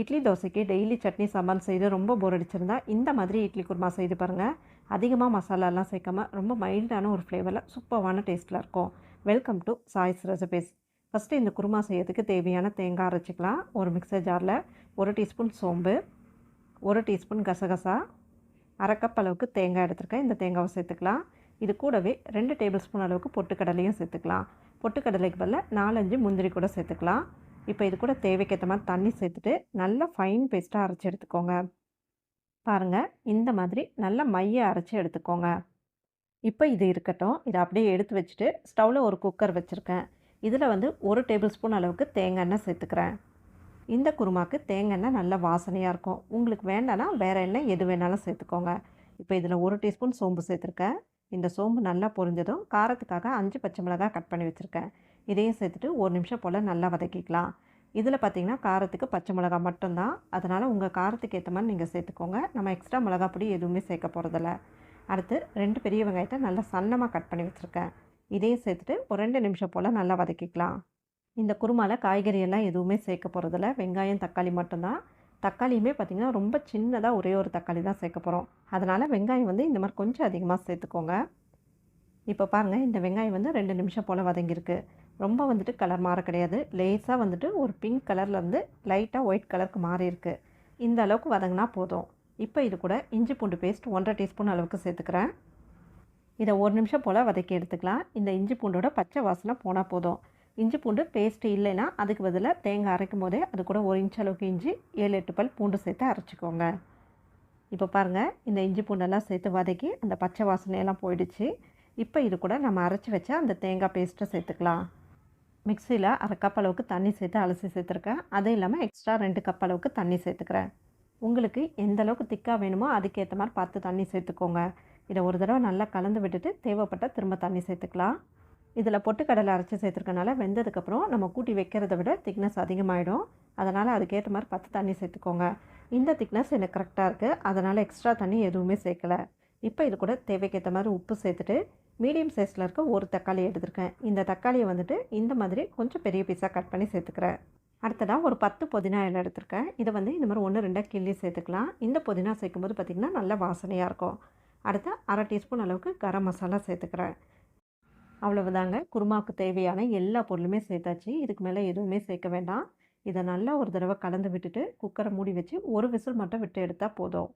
இட்லி தோசைக்கு டெய்லி சட்னி சாம்பார் செய்து ரொம்ப போர் அடிச்சிருந்தா இந்த மாதிரி இட்லி குருமா செய்து பாருங்கள் அதிகமாக மசாலாலாம் சேர்க்காம ரொம்ப மைல்டான ஒரு ஃப்ளேவரில் சூப்பரான டேஸ்ட்டில் இருக்கும். Welcome to choice recipes first இந்த குருமா செய்யறதுக்கு தேவையான தேங்காய் அரைச்சிக்கலாம். ஒரு மிக்சர் ஜாரில் ஒரு டீஸ்பூன் சோம்பு ஒரு டீஸ்பூன் கசகசா அரை கப் அளவுக்கு தேங்காய் எடுத்திருக்கேன். இந்த தேங்காவை சேர்த்துக்கலாம். இது கூடவே ரெண்டு டேபிள் ஸ்பூன் அளவுக்கு பொட்டுக்கடலையும் சேர்த்துக்கலாம். பொட்டுக்கடலைக்கு பதில் நாலஞ்சு முந்திரி கூட சேர்த்துக்கலாம். இப்போ இது கூட தேவைக்கேற்ற மாதிரி தண்ணி சேர்த்துட்டு நல்லா ஃபைன் பேஸ்ட்டாக அரைச்சி எடுத்துக்கோங்க. பாருங்கள் இந்த மாதிரி நல்லா மைய அரைச்சி எடுத்துக்கோங்க. இப்போ இது இருக்கட்டும் இதை அப்படியே எடுத்து வச்சுட்டு ஸ்டவ்வில் ஒரு குக்கர் வச்சுருக்கேன். இதில் வந்து ஒரு டேபிள் ஸ்பூன் அளவுக்கு தேங்காய் எண்ணெய் சேர்த்துக்கிறேன். இந்த குருமாக்கு தேங்காய் எண்ணெய் நல்ல வாசனையாக இருக்கும். உங்களுக்கு வேண்டானா வேறு எண்ணெய் எது வேணாலும் சேர்த்துக்கோங்க. இப்போ இதில் ஒரு டீஸ்பூன் சோம்பு சேர்த்துருக்கேன். இந்த சோம்பு நல்லா பொரிஞ்சதும் காரத்துக்காக அஞ்சு பச்சை மிளகாய் கட் பண்ணி வச்சுருக்கேன். இதையும் சேர்த்துட்டு ஒரு நிமிஷம் போல் நல்லா வதக்கிக்கலாம். இதில் பார்த்தீங்கன்னா காரத்துக்கு பச்சை மிளகாய் மட்டும்தான். அதனால் உங்கள் காரத்துக்கு ஏற்ற மாதிரி நீங்கள் சேர்த்துக்கோங்க. நம்ம எக்ஸ்ட்ரா மிளகா பொடி எதுவுமே சேர்க்க போகிறதில்ல அடுத்து ரெண்டு பெரிய வெங்காயத்தை நல்லா சன்னமாக கட் பண்ணி வச்சுருக்கேன். இதையும் சேர்த்துட்டு ஒரு ரெண்டு நிமிஷம் போல் நல்லா வதக்கிக்கலாம். இந்த குருமாவில் காய்கறியெல்லாம் எதுவுமே சேர்க்க போகிறதில்ல வெங்காயம் தக்காளி மட்டும்தான். தக்காளியுமே பார்த்திங்கன்னா ரொம்ப சின்னதாக ஒரே ஒரு தக்காளி தான் சேர்க்க போகிறோம் அதனால் வெங்காயம் வந்து இந்த மாதிரி கொஞ்சம் அதிகமாக சேர்த்துக்கோங்க. இப்போ பாருங்கள் இந்த வெங்காயம் வந்து ரெண்டு நிமிஷம் போல் வதங்கியிருக்கு. ரொம்ப வந்துட்டு கலர் மாற கிடையாது. லேஸாக வந்துட்டு ஒரு பிங்க் கலர்லேருந்து லைட்டாக ஒயிட் கலருக்கு மாறி இருக்குது இந்த அளவுக்கு வதங்கினா போதும். இப்போ இது கூட இஞ்சி பூண்டு பேஸ்ட் ஒன்றரை டீஸ்பூன் அளவுக்கு சேர்த்துக்கிறேன். இதை ஒரு நிமிஷம் போல் வதக்கி எடுத்துக்கலாம். இந்த இஞ்சி பூண்டோட பச்சை வாசனை போனால் போதும். இஞ்சி பூண்டு பேஸ்ட்டு இல்லைன்னா அதுக்கு பதிலாக தேங்காய் அரைக்கும் போதே அது கூட ஒரு இன்ச் அளவுக்கு இஞ்சி ஏழு எட்டு பல் பூண்டு சேர்த்து அரைச்சிக்கோங்க. இப்போ பாருங்கள் இந்த இஞ்சி பூண்டெல்லாம் சேர்த்து வதக்கி அந்த பச்சை வாசனையெல்லாம் போயிடுச்சு. இப்போ இது கூட நம்ம அரைச்சி வச்சா அந்த தேங்காய் பேஸ்ட்டை சேர்த்துக்கலாம். மிக்சியில் அரை கப் அளவுக்கு தண்ணி சேர்த்து அலசி சேர்த்துருக்கேன். அதுவும் இல்லாமல் எக்ஸ்ட்ரா ரெண்டு கப் அளவுக்கு தண்ணி சேர்த்துக்கிறேன். உங்களுக்கு எந்த அளவுக்கு திக்காக வேணுமோ அதுக்கேற்ற மாதிரி பார்த்து தண்ணி சேர்த்துக்கோங்க. இதை ஒரு தடவை நல்லா கலந்து விட்டுட்டு தேவைப்பட்டால் திரும்ப தண்ணி சேர்த்துக்கலாம். இதில் பொட்டுக்கடலை அரைச்சி சேர்த்துருக்கனால வெந்ததுக்கப்புறம் நம்ம கூட்டி வைக்கிறத விட திக்னஸ் அதிகமாகிடும் அதனால் அதுக்கேற்ற மாதிரி பார்த்து தண்ணி சேர்த்துக்கோங்க. இந்த திக்னஸ் எனக்கு கரெக்டாக இருக்குது அதனால் எக்ஸ்ட்ரா தண்ணி எதுவுமே சேர்க்கலை. இப்போ இது கூட தேவைக்கேற்ற மாதிரி உப்பு சேர்த்துட்டு மீடியம் சைஸில் இருக்க ஒரு தக்காளி எடுத்திருக்கேன். இந்த தக்காளியை வந்துட்டு இந்த மாதிரி கொஞ்சம் பெரிய பீஸாக கட் பண்ணி சேர்த்துக்கிறேன். அடுத்ததாக ஒரு பத்து புதினா இலை எடுத்திருக்கேன். இதை வந்து இந்த மாதிரி ஒன்று ரெண்டாக கிள்ளி சேர்த்துக்கலாம். இந்த புதினா சேர்க்கும்போது பார்த்திங்கன்னா நல்ல வாசனையாக இருக்கும். அடுத்து அரை டீஸ்பூன் அளவுக்கு கரம் மசாலா சேர்த்துக்கிறேன். அவ்வளவுதாங்க. குருமாவுக்கு தேவையான எல்லா பொருளுமே சேர்த்தாச்சு. இதுக்கு மேலே எதுவுமே சேர்க்க வேண்டாம். இதை நல்லா ஒரு தடவை கலந்து விட்டுட்டு குக்கரை மூடி வச்சு ஒரு விசில் மட்டும் விட்டு எடுத்தால் போதும்.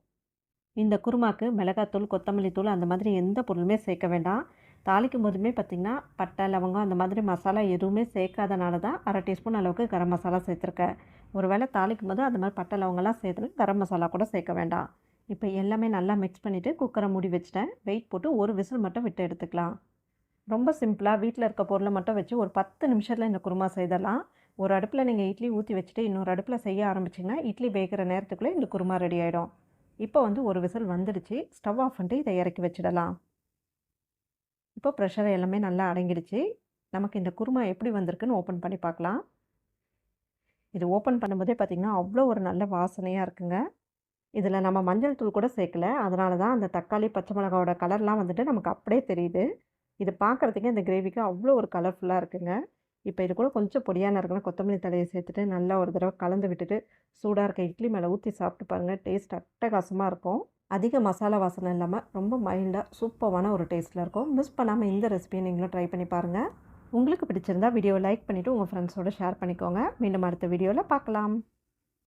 இந்த குருமாக்கு மிளகாத்தூள் கொத்தமல்லி தூள் அந்த மாதிரி எந்த பொருளுமே சேர்க்க வேண்டாம். தாளிக்கும் போதுமே பார்த்திங்கன்னா பட்டை லவங்கம் அந்த மாதிரி மசாலா எதுவுமே சேர்க்காதனால தான் அரை டீஸ்பூன் அளவுக்கு கரம் மசாலா சேர்த்துருக்கேன். ஒரு வேளை தாளிக்கும் போது அந்த மாதிரி பட்டை லவங்கெல்லாம் சேர்த்துட்டு கரம் மசாலா கூட சேர்க்க வேண்டாம். இப்போ எல்லாமே நல்லா மிக்ஸ் பண்ணிவிட்டு குக்கரை மூடி வச்சுட்டேன். வெயிட் போட்டு ஒரு விசில் மட்டும் விட்டு எடுத்துக்கலாம். ரொம்ப சிம்பிளாக வீட்டில் இருக்க பொருளை மட்டும் வச்சு ஒரு பத்து நிமிஷத்தில் இந்த குருமா செய்தலாம் ஒரு அடுப்பில் நீங்கள் இட்லி ஊற்றி வச்சுட்டு இன்னொரு அடுப்பில் செய்ய ஆரம்பிச்சிங்கன்னா இட்லி வேகிற நேரத்துக்குள்ளே இந்த குருமா ரெடி ஆகிடும் இப்போ வந்து ஒரு விசில் வந்துடுச்சு. ஸ்டவ் ஆஃப் பண்ணிட்டு இதை இறக்கி வச்சிடலாம். இப்போ ப்ரெஷர் எல்லாமே நல்லா அடங்கிடுச்சு. நமக்கு இந்த குருமா எப்படி வந்திருக்குன்னு ஓப்பன் பண்ணி பார்க்கலாம். இது ஓப்பன் பண்ணும்போதே பார்த்திங்கன்னா அவ்வளோ ஒரு நல்ல வாசனையாக இருக்குங்க. இதில் நம்ம மஞ்சள் தூள் கூட சேர்க்கல. அதனால தான் அந்த தக்காளி பச்சை மிளகாவோட கலர்லாம் வந்துட்டு நமக்கு அப்படியே தெரியுது. இது பார்க்குறதுக்கே இந்த கிரேவிக்கு அவ்வளோ ஒரு கலர்ஃபுல்லாக இருக்குங்க. இப்போ இது கூட கொஞ்சம் பொடியான இருக்கணும் கொத்தமல்லி தலையை சேர்த்துட்டு நல்லா ஒரு தடவை கலந்து விட்டுட்டு சூடாக இருக்க இட்லி மேலே ஊற்றி சாப்பிட்டு பாருங்கள் டேஸ்ட் அட்டகாசமாக இருக்கும். அதிக மசாலா வாசனை இல்லாமல் ரொம்ப மைல்டாக சூப்பரான ஒரு டேஸ்ட்டில் இருக்கும். மிஸ் பண்ணாமல் இந்த ரெசிபியை நீங்களும் ட்ரை பண்ணி பாருங்கள் உங்களுக்கு பிடிச்சிருந்தா வீடியோவை லைக் பண்ணிவிட்டு உங்கள் ஃப்ரெண்ட்ஸோடு ஷேர் பண்ணிக்கோங்க. மீண்டும் அடுத்த வீடியோவில் பார்க்கலாம்.